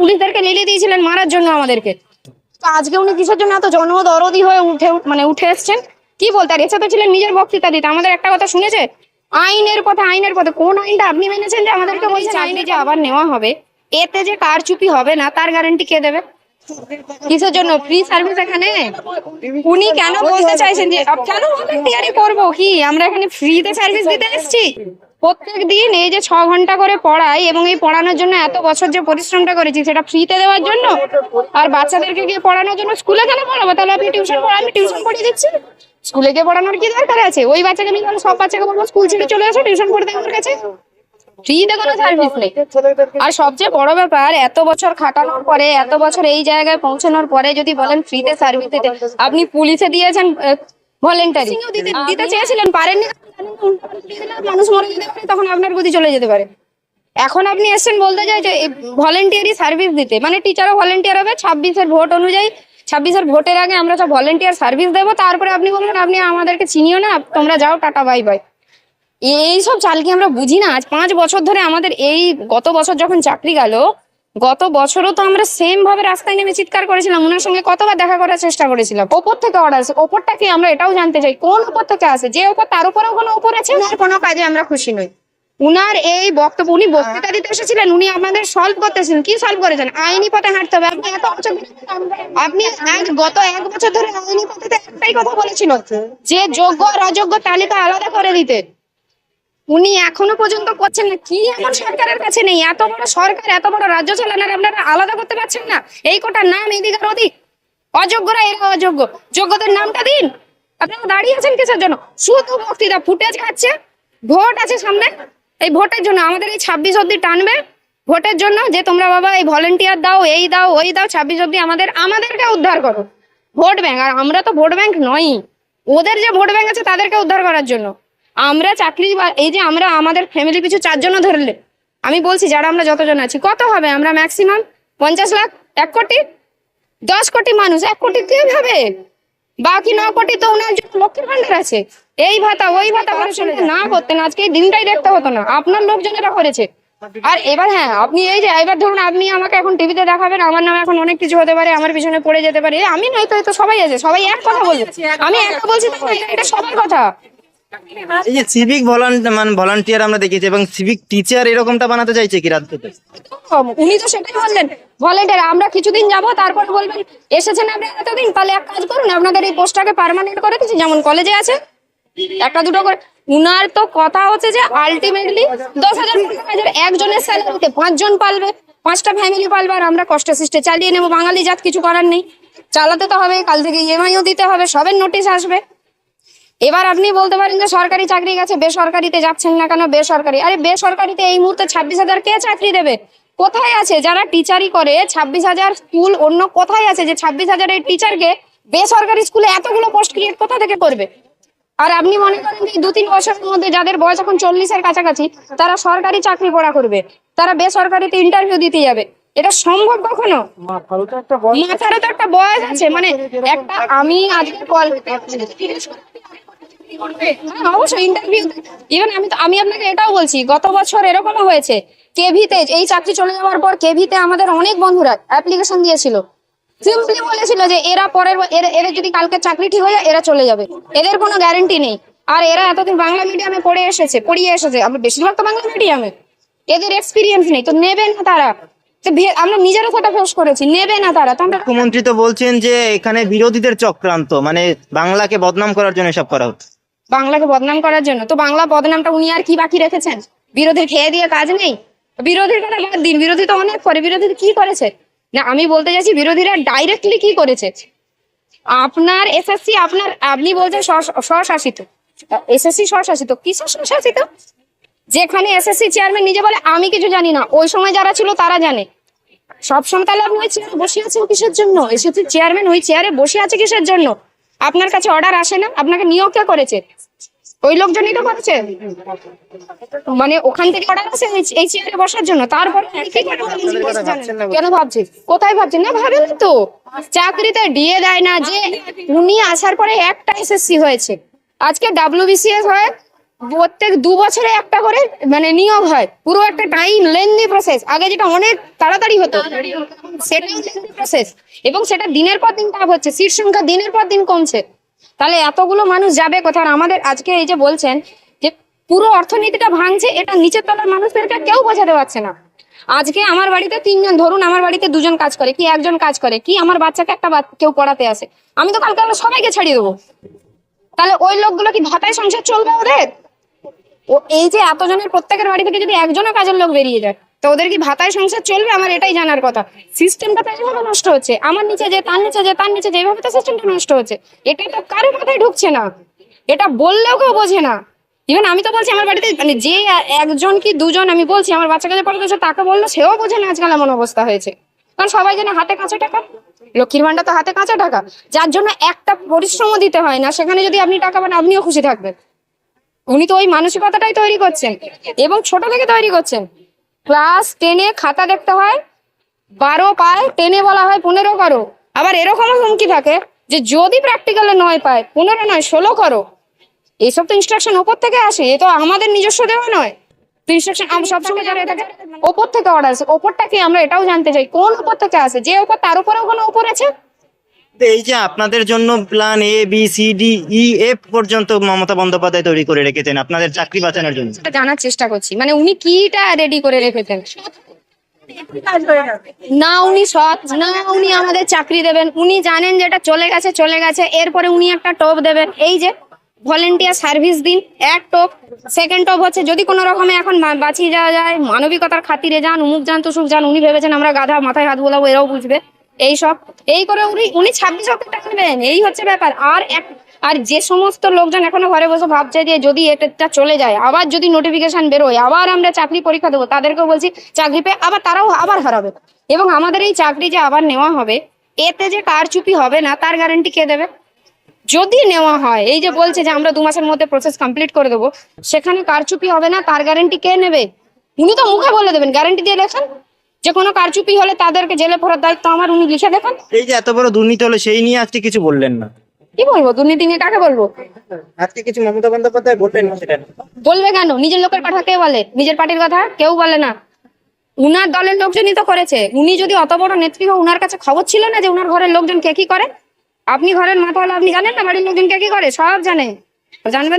পুলিশদেরকে লেলিয়ে দিয়েছিলেন মারার জন্য আমাদেরকে। তো আজকে উনি কিসের জন্য এত জনদরদি হয়ে উঠে মানে উঠে এসছেন? কি বলতে আর তো ছিলেন নিজের বক্তৃতা দিতে। আমাদের একটা কথা শুনেছে? আইনের পথে আইনের পথে কোন আইনটা আপনি মেনেছেন যে আমাদেরকে বলছেন আইনে যে আবার নেওয়া হবে? এতে যে কারচুপি হবে না তার গ্যারান্টি কে দেবে? কিসের জন্য? ফ্রি সার্ভিস এখানে? উনি কেন বলতে চাইছেন যে কেন ভলান্টিয়ারি করব? কি আমরা এখানে ফ্রিতে সার্ভিস দিতে এসেছি? প্রত্যেক দিন এই যে ছ ঘণ্টা করে পড়াই এবং এই পড়ানোর জন্য এত বছর যে পরিশ্রমটা করেছি, সেটা ফ্রিতে দেওয়ার জন্য? আর বাচ্চাদেরকে গিয়ে পড়ানোর জন্য স্কুলে কেন পড়াবো? তাহলে আপনি টিউশন পড়া আমি টিউশন পড়িয়ে দিচ্ছি। স্কুলে গিয়ে পড়ানোর কি দরকার আছে? ওই বাচ্চাকে আমি সব বাচ্চাকে বলব, স্কুল ছেড়ে চলে আসো টিউশন পড়তে আমার কাছে। সার্ভিস নেই। আর সবচেয়ে বড় ব্যাপার, এত বছর খাটানোর পরে, এত বছর এই জায়গায় পৌঁছানোর পরে যদি বলেন ফ্রিতে সার্ভিস দিতে। আপনি পুলিশে দিয়েছেন ভলেন্টারি দিতে চেয়েছিলেন পারেননি মানুষ মরে যেতে পারে তখন আপনার গতি চলে যেতে পারে। এখন আপনি এসেছেন বলতে চাই যে ভলেন্টিয়ারি সার্ভিস দিতে। মানে টিচারও ভলেন্টিয়ার হবে ছাব্বিশের ভোট অনুযায়ী ছাব্বিশের ভোটের আগে আমরা সব ভলেন্টিয়ার সার্ভিস দেবো তারপরে আপনি বলবেন আপনি আমাদেরকে চিনিও না তোমরা যাও টাটা বাই বাই এই সব চাল কি আমরা বুঝি না? আজ পাঁচ বছর ধরে আমাদের এই গত বছর যখন চাকরি গেল গত বছরও তো আমরা সেম ভাবে রাস্তায় নেমে চিৎকার করেছিলাম ওনার সঙ্গে কতবার দেখা করার চেষ্টা করেছিলাম? ওপর থেকে অর্ডার আছে ওপরটা কি আমরা এটাও জানতে চাই কোন ওপর থেকে আসে? যে ওপর তার উপরেও কোনো ওপর আছে? ওনার কোনো কাজে আমরা খুশি নই। উনার এই বক্তব্য উনি বক্তৃতা দিতে এসেছিলেন উনি আমাদের সলভ করতেছেন কি সলভ করেছেন? আইনি পথে হাঁটতে হবে। আপনি এত বছর আপনি গত এক বছর ধরে আইনি পথে একটাই কথা বলেছিল যে যোগ্য আর অযোগ্য তালিকা আলাদা করে দিতে উনি এখনও পর্যন্ত করছেন না। কি এমন সরকারের কাছে নেই? এত বড় সরকার, এত বড় রাজ্য চালানোর আপনারা আলাদা করতে পারছেন না। এই কোটার নাম এদিক আর ওদিক। অযোগ্যরা, এরা অযোগ্য। যোগ্যদের নামটা দিন। আপনারা দাঁড়িয়ে আছেন কিসের জন্য? শুধু বক্তৃতা, ফুটেজ খাচ্ছে। ভোট আছে সামনে। এই ভোটের জন্য আমাদের এই ছাব্বিশ অব্দি টানবে। ভোটের জন্য যে তোমরা বাবা এই ভলেন্টিয়ার দাও, এই দাও, ওই দাও, ছাব্বিশ অব্দি আমাদের, আমাদেরকে উদ্ধার করো। ভোট ব্যাংক, আর আমরা তো ভোট ব্যাংক নই ওদের যে ভোট ব্যাংক আছে, তাদেরকে উদ্ধার করার জন্য। আমরা চাকরি এই যে আমরা আমাদের ফ্যামিলি পিছু চারজনও ধরলে, আমি বলছি যারা আমরা যতজন আছি, কত হবে? আমরা ম্যাক্সিমাম পঞ্চাশ লাখ, এক কোটি? দশ কোটি মানুষ, এক কোটি কে ভাবে? বাকি ন কোটি তো ওনার জন্য লক্ষ্মীর ভান্ডার আছে। এই ভাতা, ওই ভাতা না করতেন, আজকে এই দিনটাই দেখতে হতো না। আপনার লোকজনেরা করেছে। আর এবার হ্যাঁ আপনি এই যে, এবার ধরুন আপনি আমাকে এখন টিভিতে দেখাবেন, আমার নামে এখন অনেক কিছু হতে পারে, আমার পিছনে পড়ে যেতে পারে আমি নয় তো সবাই আছে, সবাই এক কথা বলবে। আমি একটা বলছি এটা সবার কথা। এই যে সিভিক মানে ভলান্টিয়ার আমরা দেখেছি এবং সিভিক টিচার এরকমটা বানাতে চাইছে কি রাজ্যতে কম। উনি তো সেটাই বললেন। ভলেন্টিয়ার আমরা কিছুদিন যাব, তারপর বলবেন, এসেছেন আপনি এতদিন, তাহলে এক কাজ করুন, আপনাদের এই পোস্টটাকে পার্মানেন্ট করে দিচ্ছি, যেমন কলেজে আছে। একটা দুটো করে উনার তো কথা হচ্ছে যে আলটিমেটলি দশ হাজার, পনেরো হাজার, একজনের স্যালারিতে পাঁচজন পালবে, পাঁচটা ফ্যামিলি পালবে, আর আমরা কষ্ট সৃষ্টে চালিয়ে নেব। বাঙালি জাত কিছু করার নেই। চালাতে তো হবে, কাল থেকে ইএমআইও দিতে হবে, সবের নোটিশ আসবে। এবার আপনি বলতে পারেন যে সরকারি চাকরি গেছে বেসরকারিতে যাচ্ছেন না কেন? বেসরকারি। আরে বেসরকারিতে এই মুহূর্তে ছাব্বিশ হাজার কে চাকরি দেবে? কোথায় আছে? যারা টিচারই করে ছাব্বিশ হাজার স্কুল অন্য কোথায় আছে যে ছাব্বিশ হাজারের টিচারকে বেসরকারি স্কুলে এতগুলো পোস্ট ক্রিয়েট কোথা থেকে করবে? আর আপনি মনে করেন যে দু তিন বছরের মধ্যে যাদের বয়স এখন চল্লিশের কাছাকাছি তারা সরকারি চাকরি পড়া করবে। তারা বেসরকারিতে ইন্টারভিউ দিতে যাবে। এটা সম্ভব কখনো? মাথারও তো একটা বয়স আছে। মানে একটা আমি আজকে কল হ্যাঁ, আমি আপনাকে এটাও বলছি গত বছর হয়েছে কেভিতে এই চাকরি চলে যাওয়ার পর কেভিতে আমাদের অনেক বন্ধুরা অ্যাপ্লিকেশন দিয়েছিল। সিম্পলি বলেছিল যে এরা পরের যদি কালকে চাকরি ঠিক হয়ে এরা চলে যাবে। এদের কোনো গ্যারান্টি নেই। আর এরা এতদিন বাংলা মিডিয়ামে পড়ে এসেছে পড়িয়ে এসেছে। আমরা বেশিরভাগ তো বাংলা মিডিয়ামে এদের এক্সপিরিয়েন্স নেই তো নেবে না তারা। আমরা নিজেরা সেটা ফেস করেছি নেবে না তারা। মুখ্যমন্ত্রী তো বলছেন যে এখানে বিরোধীদের চক্রান্ত মানে বাংলাকে বদনাম করার জন্য এসব করা হচ্ছে। বাংলাকে বদনাম করার জন্য। তো বাংলা বদনামটা উনি আর কি বাকি রেখেছেন? বিরোধী খেয়ে দিয়ে কাজ নেই? বিরোধীর কথা বাদ দিন? বিরোধী তো অনেক করে। বিরোধী কি করেছে? না, আমি বলতে চাইছি বিরোধীরা ডাইরেক্টলি কি করেছে? আপনার এসএসসি আপনার, আপনি বলছেন স্ব- স্বশাসিত। এসএসসি স্বশাসিত? কিসের স্বশাসিত? যেখানে এসএসসি চেয়ারম্যান নিজে বলে, আমি কিছু জানি না। ওই সময় যারা ছিল, তারা জানে। সবসময় তাহলে আপনি ওই চেয়ারে বসে আছেন কিসের জন্য? এসএসসি চেয়ারম্যান ওই চেয়ারে বসে আছে কিসের জন্য? আপনার কাছে অর্ডার আসে না? আপনাকে নিয়োগ কে করেছে? ওই লোকজনই তো করেছে? মানে ওখান থেকে অর্ডার আসে এই- চেয়ারে বসার জন্য। তারপরে? কেন ভাবছি কোথায় ভাবছেন? না ভাবেন তো। চাকরিতে দিয়ে দেয় না যে উনি আসার পরে একটা এসএসসি হয়েছে। আজকে ডাব্লিউবিসিএস হয়ে প্রত্যেক দু বছরে একটা করে মানে নিয়োগ হয়। পুরো একটা টাইম লেন্দি প্রসেস আগে যেটা অনেক তাড়াতাড়ি হতো লেন্দি প্রসেস এবং সেটা দিনের পর দিন টাপ হচ্ছে। সিট সংখ্যা দিনের পর দিন কমছে। তাহলে এতগুলো মানুষ যাবে কোথাও আমাদের আজকে এই যে বলছেন যে পুরো অর্থনীতিটা ভাঙছে, এটা নিচের তলার মানুষদেরকে কেউ বোঝাতে পারছে না। আজকে আমার বাড়িতে তিনজন, ধরুন আমার বাড়িতে দুজন কাজ করে, কি একজন কাজ করে, কি আমার বাচ্চাকে একটা কেউ পড়াতে আসে? আমি তো কালকে আবার সবাইকে ছাড়িয়ে দেবো। তাহলে ওই লোকগুলো কি ভাতায় সংসার চলবে ওদের? ও এই যে এতজনের প্রত্যেকের বাড়ি থেকে যদি একজনও কাজের লোক বেরিয়ে যায়, তো ওদের কি ভাতায় সংসার চলবে? আমার এটাই জানার কথা। সিস্টেমটা তো এইভাবে নষ্ট হচ্ছে। আমার নিচে যে, তার নিচে যে, তার নিচে যেভাবে তো সিস্টেমটা নষ্ট হচ্ছে। এটা তো কারও মাথায় ঢুকছে না। এটা বললেও কেউ বোঝে না। ইভেন আমি তো বলছি আমার বাড়িতে মানে যে একজন কি দুজন, আমি বলছি, আমার বাচ্চাকে যে পড়াতে তাকে বলল, সেও বোঝে না আজকাল এমন অবস্থা হয়েছে। কারণ সবাই জানে হাতে কাঁচা টাকা। লক্ষ্মীর ভান্ডার তো হাতে কাঁচা টাকা। যার জন্য একটা পরিশ্রমও দিতে হয় না। সেখানে যদি আপনি টাকা পান, আপনিও খুশি থাকবেন। উনি তো ওই মানসিকতাটাই তৈরি করছেন এবং ছোট থেকে তৈরি করছেন। ক্লাস টেনে খাতা দেখতে হয়, বারো পায়, টেনে বলা হয় পনেরো করো। আবার এরকমও হুমকি থাকে যে যদি প্র্যাকটিক্যালে নয় পায়, পনেরো নয়, ষোলো করো। এইসব তো ইনস্ট্রাকশন ওপর থেকে আসে, এ তো আমাদের নিজস্ব দেওয়া নয়। ইনস্ট্রাকশন সবসময় এটাকে ওপর থেকে অর্ডার আছে ওপরটা কি আমরা এটাও জানতে চাই, কোন ওপর থেকে আসে? যে ওপর, তার উপরেও কোনো ওপর আছে? এই যে আপনাদের জন্য plan A B C D E F পর্যন্ত মমতা বন্দ্যোপাধ্যায় তৈরি করে রেখেছেন আপনাদের চাকরি বাঁচানোর জন্য। সেটা জানার চেষ্টা করছি। মানে উনি কিটা রেডি করে রেখেছেন? না, উনি সৎ, না, উনি আমাদের চাকরি দেবেন। উনি জানেন যে এটা চলে গেছে চলে গেছে। এরপরে উনি একটা টপ দেবেন। এই যে ভলেন্টিয়ার সার্ভিস দিন, এক টপ। সেকেন্ড টপ হচ্ছে যদি কোনো রকমে এখন বাঁচিয়ে যাওয়া যায়, মানবিকতার খাতিরে যান, উমুক যান, তুসুক যান, উনি ভেবেছেন আমরা গাধা মাথায় হাত বোলাবো, এরাও বুঝবে। এই সব, এই করে উনি উনি ছাব্বিশ হাজার টাকা নেবেন। এই হচ্ছে ব্যাপার। আর এক, আর যে সমস্ত লোকজন এখনও ঘরে বসে ভাবছে যে যদি এটা চলে যায়, আবার যদি নোটিফিকেশন বেরোয়, আবার আমরা চাকরি পরীক্ষা দেবো, তাদেরকেও বলছি চাকরি পেয়ে আবার তারাও আবার হারাবে। এবং আমাদের এই চাকরি যে আবার নেওয়া হবে, এতে যে কারচুপি হবে না, তার গ্যারান্টি কে দেবে? যদি নেওয়া হয়, এই যে বলছে যে আমরা দু মাসের মধ্যে প্রসেস কমপ্লিট করে দেবো, সেখানে কারচুপি হবে না, তার গ্যারান্টি কে নেবে? উনি তো মুখে বলে দেবেন গ্যারান্টি দিয়ে লেখেন। যে কোনো কারচুপি হলে তাদেরকে জেলে পড়ার দায়িত্ব আমার উনি লিখে দেখান। এই যে এত বড় দুর্নীতি হলো সেই নিয়ে আজকে কিছু বললেন না। কি বলব? দুর্নীতি নিয়ে কাকে বলব? আজকে কিছু মমতা বন্দ্যোপাধ্যায় বললেন না সেটা? বলবে কেন? নিজের লোকের কথা কে বলে? নিজের পার্টির কথা কেউ বলে না। উনার দলের লোকজনই তো করেছে। উনি যদি অত বড় নেত্রী হয় উনার কাছে খবর ছিল না যে উনার ঘরের লোকজন কে কি করে? আপনি ঘরের মাথা হলে আপনি জানেন না বাড়ির লোকজন কে কি করে? সব জানে। জানবেন